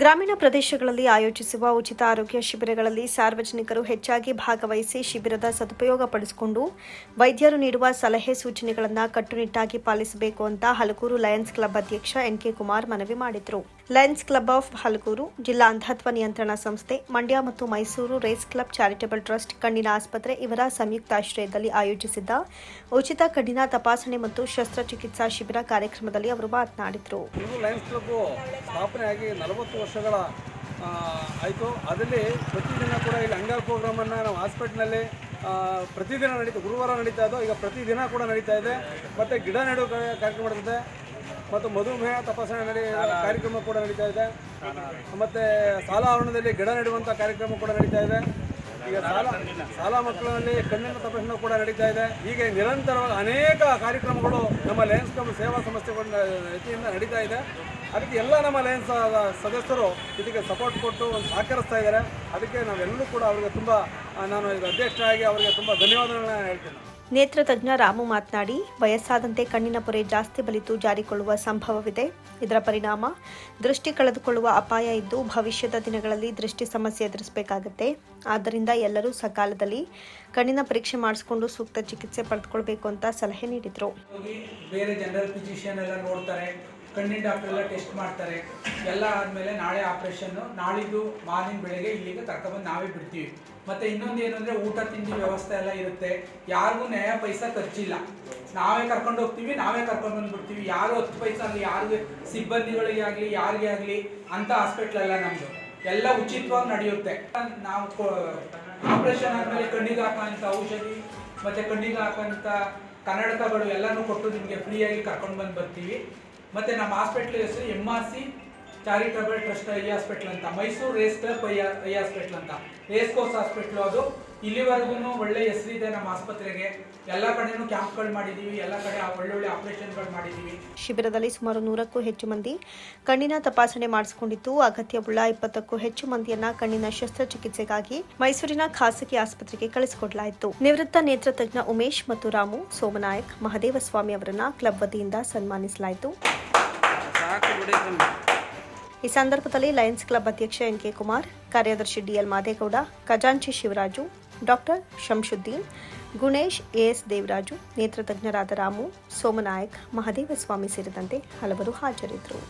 ಗ್ರಾಮೀಣ ಪ್ರದೇಶಗಳಲ್ಲಿ ಆಯೋಜಿಸುವ ಉಚಿತ ಆರೋಗ್ಯ ಶಿಬಿರಗಳಲ್ಲಿ ಸಾರ್ವಜನಿಕರು ಹೆಚ್ಚಾಗಿ ಭಾಗವಹಿಸಿ ಶಿಬಿರದ ಸದುಪಯೋಗ ಪಡಿಸಿಕೊಂಡು ವೈದ್ಯರು ನೀಡುವ ಸಲಹೆ ಸೂಚನೆಗಳನ್ನು ಕಟ್ಟುನಿಟ್ಟಾಗಿ ಪಾಲಿಸಬೇಕು ಅಂತ ಹಲಗೂರು ಲಯನ್ಸ್ ಕ್ಲಬ್ ಅಧ್ಯಕ್ಷ ಎನ್ಕೆ ಕುಮಾರ್ ಮನವಿ ಮಾಡಿದರು. ಲಯನ್ಸ್ ಕ್ಲಬ್ ಆಫ್ ಹಲಗೂರು, ಜಿಲ್ಲಾ ಅಂಧತ್ವ ನಿಯಂತ್ರಣ ಸಂಸ್ಥೆ, ಮಂಡ್ಯ ಮತ್ತು Mysuru race club charitable trust, ಕಣ್ಣಿನ ಆಸ್ಪತ್ರೆ ಇವರ ಸಂಯುಕ್ತಾಶ್ರಯದಲ್ಲಿ ಆಯೋಜಿಸಿದ್ದ ಉಚಿತ ಕಣ್ಣಿನ ತಪಾಸಣೆ ಮತ್ತು ಶಸ್ತ್ರಚಿಕಿತ್ಸಾ ಶಿಬಿರ ಕಾರ್ಯಕ್ರಮದಲ್ಲಿ ಅವರು ಮಾತನಾಡಿದರು. ಲಯನ್ಸ್ ಕ್ಲಬ್ ಸ್ಥಾಪನೆಯಾಗಿ ನಲವತ್ತು ವರ್ಷಗಳ ಆಯಿತು. ಅದರಲ್ಲಿ ಪ್ರತಿದಿನ ಕೂಡ ಇಲ್ಲಿ ಅಂಗಲ್ ಪ್ರೋಗ್ರಾಮನ್ನು ನಾವು ಹಾಸ್ಪಿಟ್ಲಲ್ಲಿ ಪ್ರತಿದಿನ ನಡೀತಾ, ಗುರುವಾರ ನಡೀತಾ ಇದ್ದೋ, ಈಗ ಪ್ರತಿದಿನ ಕೂಡ ನಡೀತಾ ಇದೆ. ಮತ್ತು ಗಿಡ ನೆಡುವ ಕಾರ್ಯಕ್ರಮ ನಡೀತದೆ ಮತ್ತು ಮಧುಮೇಹ ತಪಾಸಣೆ ನಡೆ ಕಾರ್ಯಕ್ರಮ ಕೂಡ ನಡೀತಾ ಇದೆ. ಮತ್ತು ಸಾಲ ಆವರಣದಲ್ಲಿ ಗಿಡ ನೆಡುವಂಥ ಕಾರ್ಯಕ್ರಮ ಕೂಡ ನಡೀತಾ ಇದೆ. ಈಗ ಸಾಲ ಶಾಲಾ ಮಕ್ಕಳಲ್ಲಿ ಕಣ್ಣಿನ ತಪಾಸಣೆ ಕೂಡ ನಡೀತಾ ಇದೆ. ಹೀಗೆ ನಿರಂತರವಾಗಿ ಅನೇಕ ಕಾರ್ಯಕ್ರಮಗಳು ನಮ್ಮ ಲಯನ್ಸ್ ಕ್ಲಬ್ ಸೇವಾ ಸಂಸ್ಥೆಗಳ ರೀತಿಯಿಂದ ನಡೀತಾ ಇದೆ. ಅದಕ್ಕೆ ಎಲ್ಲ ನಮ್ಮ ಲಯನ್ಸ್ ಸದಸ್ಯರು ಇದಕ್ಕೆ ಸಪೋರ್ಟ್ ಕೊಟ್ಟು ಒಂದು ಸಹಕರಿಸ್ತಾ ಇದ್ದಾರೆ. ಅದಕ್ಕೆ ನಾವೆಲ್ಲರೂ ಕೂಡ ಅವರಿಗೆ ತುಂಬ ನಾನು ಈಗ ಅಧ್ಯಕ್ಷರಾಗಿ ಅವರಿಗೆ ತುಂಬ ಧನ್ಯವಾದಗಳನ್ನ ಹೇಳ್ತೀನಿ. ನೇತ್ರ ತಜ್ಞ ರಾಮು ಮಾತನಾಡಿ, ವಯಸ್ಸಾದಂತೆ ಕಣ್ಣಿನ ಪೊರೆ ಜಾಸ್ತಿ ಬಲಿತು ಜಾರಿಕೊಳ್ಳುವ ಸಂಭವವಿದೆ. ಇದರ ಪರಿಣಾಮ, ದೃಷ್ಟಿ ಕಳೆದುಕೊಳ್ಳುವ ಅಪಾಯ ಇದ್ದು ಭವಿಷ್ಯದ ದಿನಗಳಲ್ಲಿ ದೃಷ್ಟಿ ಸಮಸ್ಯೆ ಎದುರಿಸಬೇಕಾಗುತ್ತೆ. ಆದ್ದರಿಂದ ಎಲ್ಲರೂ ಸಕಾಲದಲ್ಲಿ ಕಣ್ಣಿನ ಪರೀಕ್ಷೆ ಮಾಡಿಸಿಕೊಂಡು ಸೂಕ್ತ ಚಿಕಿತ್ಸೆ ಪಡೆದುಕೊಳ್ಬೇಕು ಅಂತ ಸಲಹೆ ನೀಡಿದರು. ಕಣ್ಣಿನ ಡಾಕ್ಟರ್ ಎಲ್ಲ ಟೆಸ್ಟ್ ಮಾಡ್ತಾರೆ. ಎಲ್ಲ ಆದಮೇಲೆ ನಾಳೆ ಆಪ್ರೇಷನ್ನು ನಾಳಿದ್ದು ಮಾರ್ನಿಂಗ್ ಬೆಳಗ್ಗೆ ಇಲ್ಲಿಗೆ ಕರ್ಕೊಂಡ್ಬಂದು ನಾವೇ ಬಿಡ್ತೀವಿ. ಮತ್ತು ಇನ್ನೊಂದು ಏನು ಊಟ, ತಿಂಡಿ ವ್ಯವಸ್ಥೆ ಎಲ್ಲ ಇರುತ್ತೆ. ಯಾರಿಗೂ ನ್ಯಾಯ ಪೈಸಾ ಖರ್ಚಿಲ್ಲ. ನಾವೇ ಕರ್ಕೊಂಡು ಹೋಗ್ತೀವಿ, ನಾವೇ ಕರ್ಕೊಂಡು ಬಂದುಬಿಡ್ತೀವಿ ಯಾರು ಹತ್ತು ಪೈಸಾ ಆಗಲಿ, ಯಾರಿಗೆ ಸಿಬ್ಬಂದಿಗಳಿಗೆ ಆಗಲಿ, ಯಾರಿಗೆ ಆಗಲಿ, ಅಂಥ ಹಾಸ್ಪಿಟ್ಲ್ ಅಲ್ಲ ನಮ್ಮದು ಎಲ್ಲ ಉಚಿತವಾಗಿ ನಡೆಯುತ್ತೆ. ನಾವು ಆಪರೇಷನ್ ಆದಮೇಲೆ ಕಣ್ಣಿಗೆ ಹಾಕೋಂಥ ಔಷಧಿ, ಮತ್ತು ಕಣ್ಣಿಗೆ ಹಾಕೋಂಥ ಕನ್ನಡಕಗಳು ಎಲ್ಲನೂ ಕೊಟ್ಟು ನಿಮಗೆ ಫ್ರೀಯಾಗಿ ಕರ್ಕೊಂಡು ಬಂದು ಬರ್ತೀವಿ. ಮತ್ತೆ ನಮ್ಮ ಹಾಸ್ಪಿಟ್ಲ್ ಹೆಸರು M R C charitable trust I hospital ಅಂತ Mysuru race club I I hospital ಅಂತ. ರೇಸ್ ಕೋರ್ಸ್ ಹಾಸ್ಪಿಟ್ಲು ಅದು. ಇಲ್ಲಿವರೆಗೂ ಒಳ್ಳೆ ಹೆಸರಿದೆ ನಮ್ಮ ಆಸ್ಪತ್ರೆಗೆ. ಎಲ್ಲ ಕಡೆನೂ ಕ್ಯಾಂಪ್ಗಳು ಮಾಡಿದ್ದೀವಿ ಎಲ್ಲ ಕಡೆ ಒಳ್ಳೊಳ್ಳೆ ಆಪರೇಷನ್ಗಳು ಮಾಡಿದ್ದೀವಿ ಶಿಬಿರದಲ್ಲಿ ಸುಮಾರು ನೂರಕ್ಕೂ ಹೆಚ್ಚು ಮಂದಿ ಕಣ್ಣಿನ ತಪಾಸಣೆ ಮಾಡಿಸಿಕೊಂಡಿದ್ದು ಅಗತ್ಯವುಳ್ಳ ಇಪ್ಪತ್ತಕ್ಕೂ ಹೆಚ್ಚು ಮಂದಿಯನ್ನ ಕಣ್ಣಿನ ಶಸ್ತ್ರಚಿಕಿತ್ಸೆಗಾಗಿ ಮೈಸೂರಿನ ಖಾಸಗಿ ಆಸ್ಪತ್ರೆಗೆ ಕಳಿಸಿಕೊಡಲಾಯಿತು. ನಿವೃತ್ತ ನೇತ್ರ ತಜ್ಞ ಉಮೇಶ್ ಮತ್ತು ರಾಮು ಸೋಮನಾಯಕ್ ಮಹದೇವಸ್ವಾಮಿ ಅವರನ್ನ ಕ್ಲಬ್ ವತಿಯಿಂದ ಸನ್ಮಾನಿಸಲಾಯಿತು. ಈ ಸಂದರ್ಭದಲ್ಲಿ ಲಯನ್ಸ್ ಕ್ಲಬ್ ಅಧ್ಯಕ್ಷ ಎನ್ ಕೆ ಕುಮಾರ್, ಕಾರ್ಯದರ್ಶಿ ಡಿಎಲ್ ಮಾದೇಗೌಡ, ಖಜಾಂಚಿ Shivaraju, doctor Shamshuddin, Gunesh A S Devaraju ನೇತ್ರತಜ್ಞರಾದ Ramu, Somanayak Mahadevaswamy ಸೇರಿದಂತೆ ಹಲವರು ಹಾಜರಿದ್ದರು.